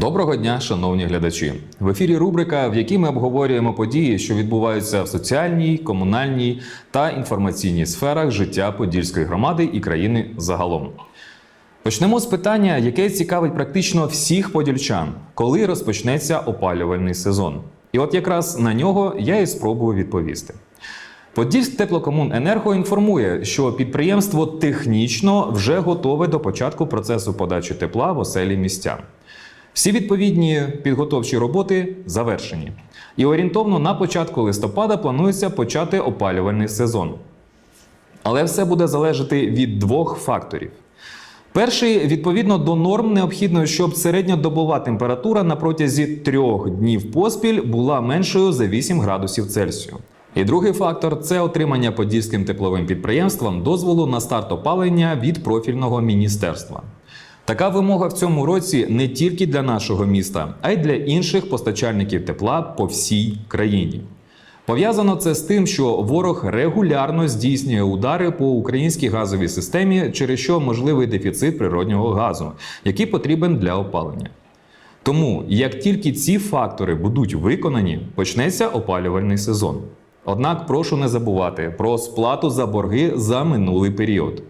Доброго дня, шановні глядачі. В ефірі рубрика, в якій ми обговорюємо події, що відбуваються в соціальній, комунальній та інформаційній сферах життя Подільської громади і країни загалом. Почнемо з питання, яке цікавить практично всіх подільчан, коли розпочнеться опалювальний сезон. І от якраз на нього я і спробую відповісти. Подільськ теплокомуненерго інформує, що підприємство технічно вже готове до початку процесу подачі тепла в оселі містян. Всі відповідні підготовчі роботи завершені. І орієнтовно на початку листопада планується почати опалювальний сезон. Але все буде залежати від двох факторів. Перший відповідно до норм необхідно, щоб середньодобова температура на протязі трьох днів поспіль була меншою за 8 градусів Цельсію. І другий фактор це отримання подільським тепловим підприємствам дозволу на старт опалення від профільного міністерства. Така вимога в цьому році не тільки для нашого міста, а й для інших постачальників тепла по всій країні. Пов'язано це з тим, що ворог регулярно здійснює удари по українській газовій системі, через що можливий дефіцит природнього газу, який потрібен для опалення. Тому, як тільки ці фактори будуть виконані, почнеться опалювальний сезон. Однак прошу не забувати про сплату за борги за минулий період.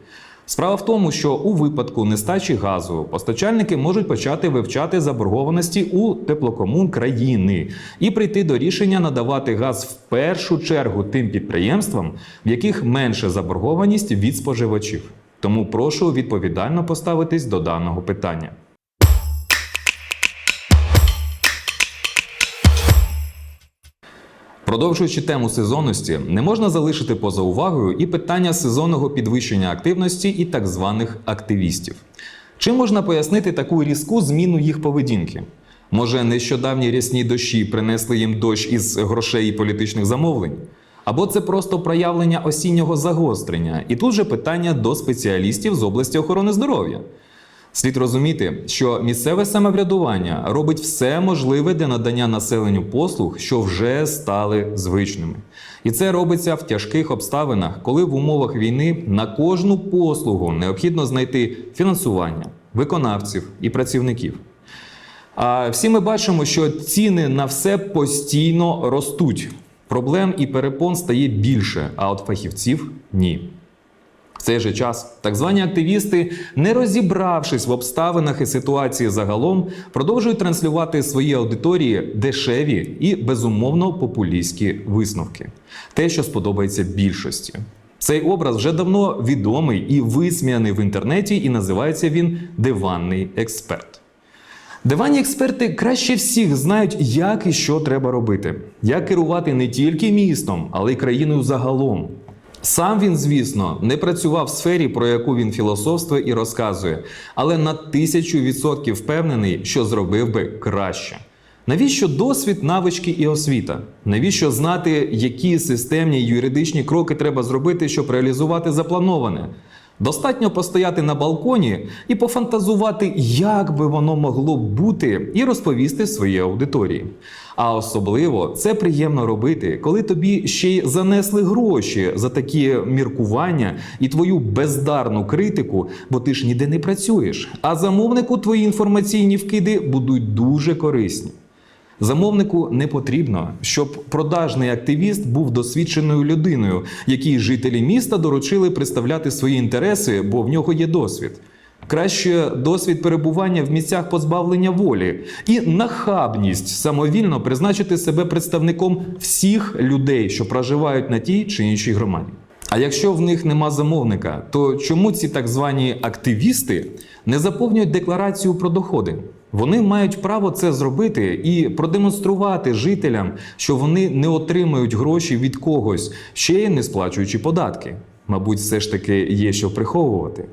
Справа в тому, що у випадку нестачі газу постачальники можуть почати вивчати заборгованості у теплокомун країни і прийти до рішення надавати газ в першу чергу тим підприємствам, в яких менше заборгованість від споживачів. Тому прошу відповідально поставитись до даного питання. Продовжуючи тему сезонності, не можна залишити поза увагою і питання сезонного підвищення активності і так званих активістів. Чим можна пояснити таку різку зміну їх поведінки? Може, нещодавні рясні дощі принесли їм дощ із грошей і політичних замовлень? Або це просто проявлення осіннього загострення? І тут же питання до спеціалістів з області охорони здоров'я. Слід розуміти, що місцеве самоврядування робить все можливе для надання населенню послуг, що вже стали звичними. І це робиться в тяжких обставинах, коли в умовах війни на кожну послугу необхідно знайти фінансування, виконавців і працівників. А всі ми бачимо, що ціни на все постійно ростуть. Проблем і перепон стає більше, а от фахівців ні. Цей же час так звані активісти, не розібравшись в обставинах і ситуації загалом, продовжують транслювати свої аудиторії дешеві і безумовно популістські висновки, те, що сподобається більшості. Цей образ вже давно відомий і висміяний в інтернеті, і називається він диванний експерт. Диванні експерти краще всіх знають, як і що треба робити, як керувати не тільки містом, але й країною загалом. Сам він, звісно, не працював в сфері, про яку він філософствує і розказує, але на тисячу відсотків впевнений, що зробив би краще. Навіщо досвід, навички і освіта? Навіщо знати, які системні юридичні кроки треба зробити, щоб реалізувати заплановане? Достатньо постояти на балконі і пофантазувати, як би воно могло бути, і розповісти своїй аудиторії. А особливо це приємно робити, коли тобі ще й занесли гроші за такі міркування і твою бездарну критику, бо ти ж ніде не працюєш. А замовнику твої інформаційні вкиди будуть дуже корисні. Замовнику не потрібно, щоб продажний активіст був досвідченою людиною, якій жителі міста доручили представляти свої інтереси, бо в нього є досвід. Краще досвід перебування в місцях позбавлення волі і нахабність самовільно призначити себе представником всіх людей, що проживають на тій чи іншій громаді. А якщо в них нема замовника, то чому ці так звані активісти не заповнюють декларацію про доходи? Вони мають право це зробити і продемонструвати жителям, що вони не отримують гроші від когось, ще й не сплачуючи податки. Мабуть, все ж таки є що приховувати.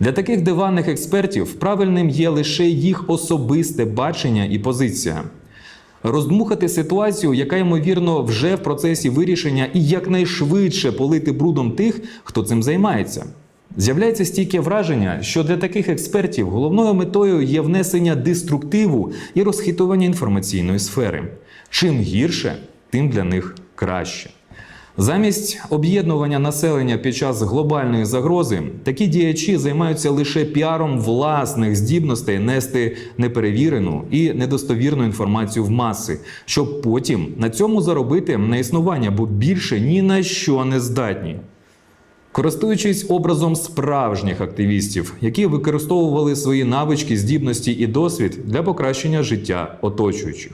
Для таких диванних експертів правильним є лише їх особисте бачення і позиція. Роздмухати ситуацію, яка ймовірно вже в процесі вирішення, і якнайшвидше полити брудом тих, хто цим займається. З'являється стійке враження, що для таких експертів головною метою є внесення деструктиву і розхитування інформаційної сфери. Чим гірше, тим для них краще. Замість об'єднування населення під час глобальної загрози, такі діячі займаються лише піаром власних здібностей нести неперевірену і недостовірну інформацію в маси, щоб потім на цьому заробити на існування, бо більше ні на що не здатні. Користуючись образом справжніх активістів, які використовували свої навички, здібності і досвід для покращення життя оточуючих.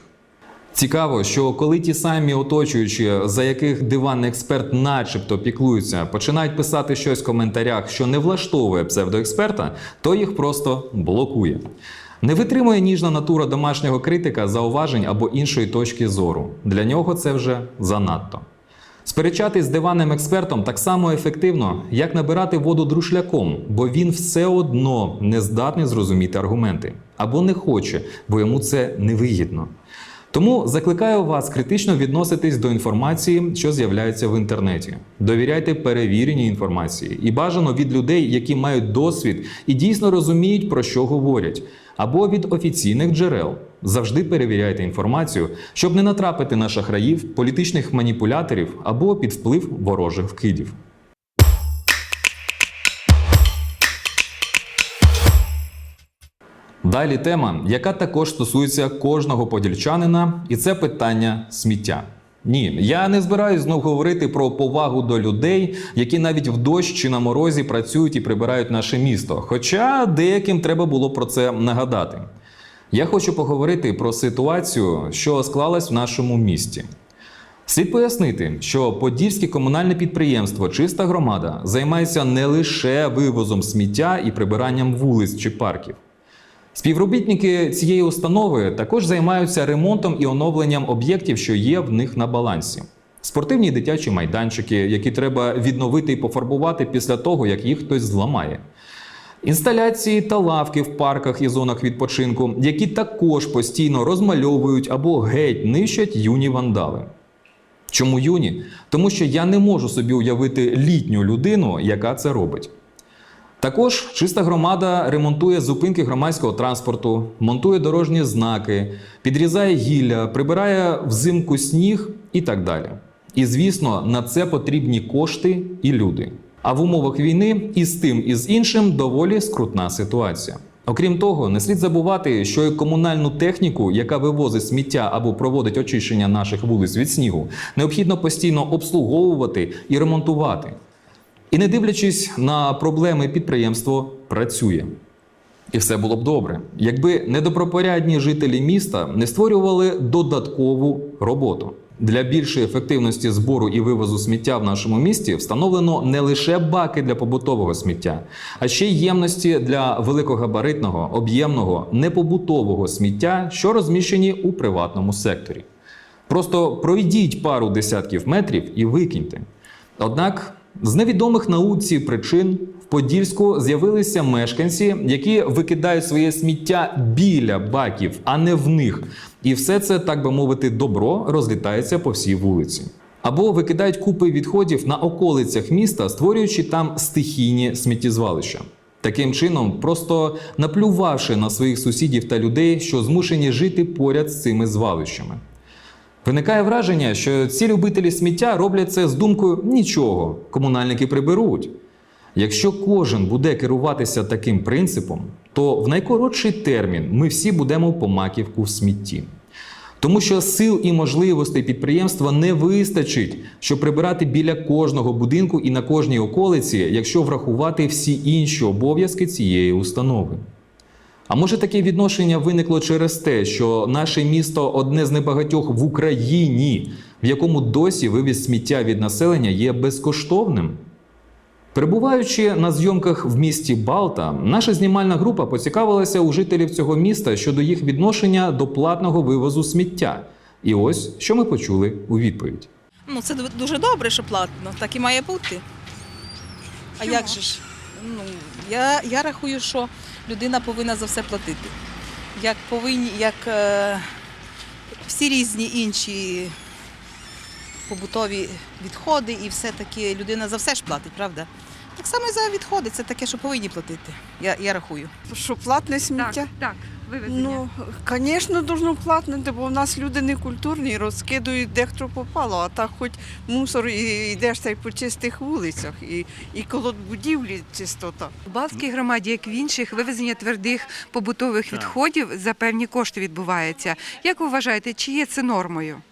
Цікаво, що коли ті самі оточуючі, за яких диванний експерт начебто піклуються, починають писати щось в коментарях, що не влаштовує псевдоексперта, то їх просто блокує. Не витримує ніжна натура домашнього критика зауважень або іншої точки зору. Для нього це вже занадто. Сперечатись з диванним експертом так само ефективно, як набирати воду друшляком, бо він все одно не здатний зрозуміти аргументи або не хоче, бо йому це невигідно. Тому закликаю вас критично відноситись до інформації, що з'являється в інтернеті. Довіряйте перевіреній інформації і бажано від людей, які мають досвід і дійсно розуміють, про що говорять, або від офіційних джерел. Завжди перевіряйте інформацію, щоб не натрапити на шахраїв, політичних маніпуляторів або під вплив ворожих вкидів. Далі тема, яка також стосується кожного подільчанина, і це питання сміття. Ні, я не збираюсь знов говорити про повагу до людей, які навіть в дощ чи на морозі працюють і прибирають наше місто. Хоча деяким треба було про це нагадати. Я хочу поговорити про ситуацію, що склалась в нашому місті. Слід пояснити, що Подільське комунальне підприємство Чиста громада займається не лише вивозом сміття і прибиранням вулиць чи парків. Співробітники цієї установи також займаються ремонтом і оновленням об'єктів, що є в них на балансі. Спортивні дитячі майданчики, які треба відновити і пофарбувати після того, як їх хтось зламає. Інсталяції та лавки в парках і зонах відпочинку, які також постійно розмальовують або геть нищать юні вандали. Чому юні? Тому що я не можу собі уявити літню людину, яка це робить. Також чиста громада ремонтує зупинки громадського транспорту, монтує дорожні знаки, підрізає гілля, прибирає взимку сніг і так далі. І звісно, на це потрібні кошти і люди. А в умовах війни і з тим, і з іншим доволі скрутна ситуація. Окрім того, не слід забувати, що і комунальну техніку, яка вивозить сміття або проводить очищення наших вулиць від снігу, необхідно постійно обслуговувати і ремонтувати. І не дивлячись на проблеми, підприємство працює. І все було б добре, якби недобропорядні жителі міста не створювали додаткову роботу. Для більшої ефективності збору і вивозу сміття в нашому місті встановлено не лише баки для побутового сміття, а ще й ємності для великогабаритного, об'ємного, непобутового сміття, що розміщені у приватному секторі. Просто пройдіть пару десятків метрів і викиньте. Однак з невідомих науці причин в Подільську з'явилися мешканці, які викидають своє сміття біля баків, а не в них. І все це, так би мовити, добро розлітається по всій вулиці. Або викидають купи відходів на околицях міста, створюючи там стихійні сміттєзвалища. Таким чином, просто наплювавши на своїх сусідів та людей, що змушені жити поряд з цими звалищами. Виникає враження, що ці любителі сміття роблять це з думкою нічого, комунальники приберуть. Якщо кожен буде керуватися таким принципом, то в найкоротший термін ми всі будемо по маківку в смітті. Тому що сил і можливостей підприємства не вистачить, щоб прибирати біля кожного будинку і на кожній околиці, якщо врахувати всі інші обов'язки цієї установи. А може таке відношення виникло через те, що наше місто одне з небагатьох в Україні, в якому досі вивіз сміття від населення є безкоштовним? Перебуваючи на зйомках в місті Балта, наша знімальна група поцікавилася у жителів цього міста щодо їх відношення до платного вивозу сміття. І ось що ми почули у відповідь. Ну, це дуже добре, що платно, так і має бути. А Чому? як же ж? Ну, я, я рахую, що людина повинна за все платити. Як повинні, як е, всі різні інші побутові відходи, і все-таки людина за все ж платить, правда? Так само і за відходи. Це таке, що повинні платити. Я, я рахую. Що платне сміття? Так, так, вивезення. Ну, звісно, должно платнити, бо в нас люди не культурні, розкидують де хто попало, а так хоч мусор і йдеш та й по чистих вулицях, і, і коло будівлі чистота. В Балтській громаді, як в інших, вивезення твердих побутових відходів за певні кошти відбувається. Як ви вважаєте, чи є це нормою?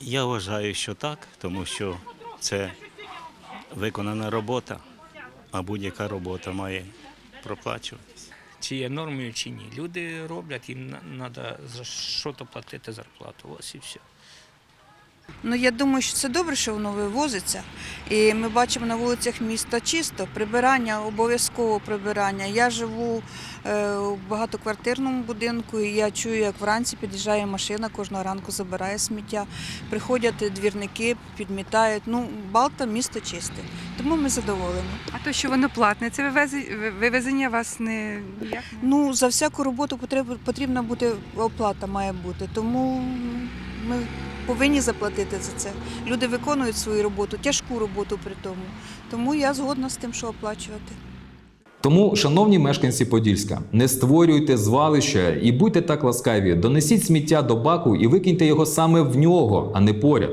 Я вважаю, що так, тому що це виконана робота, а будь-яка робота має проплачуватися. чи є нормою, чи ні. Люди роблять, їм треба за що то платити зарплату. Ось і все. Ну я думаю, що це добре, що воно вивозиться. І ми бачимо на вулицях міста чисто. Прибирання, обов'язково прибирання. Я живу е, у багатоквартирному будинку, і я чую, як вранці під'їжджає машина, кожного ранку забирає сміття. Приходять двірники, підмітають. Ну, Балта місто чисте. Тому ми задоволені. А то, що воно платне, це вивезення вас не Ну, за всяку роботу потріб- потрібна бути оплата має бути. Тому ми повинні заплатити за це. Люди виконують свою роботу, тяжку роботу при тому. Тому я згодна з тим, що оплачувати. Тому, шановні мешканці Подільська, не створюйте звалища і будьте так ласкаві, донесіть сміття до баку і викиньте його саме в нього, а не поряд.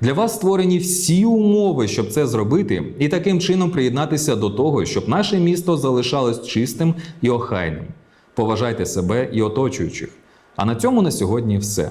Для вас створені всі умови, щоб це зробити, і таким чином приєднатися до того, щоб наше місто залишалось чистим і охайним. Поважайте себе і оточуючих. А на цьому на сьогодні все.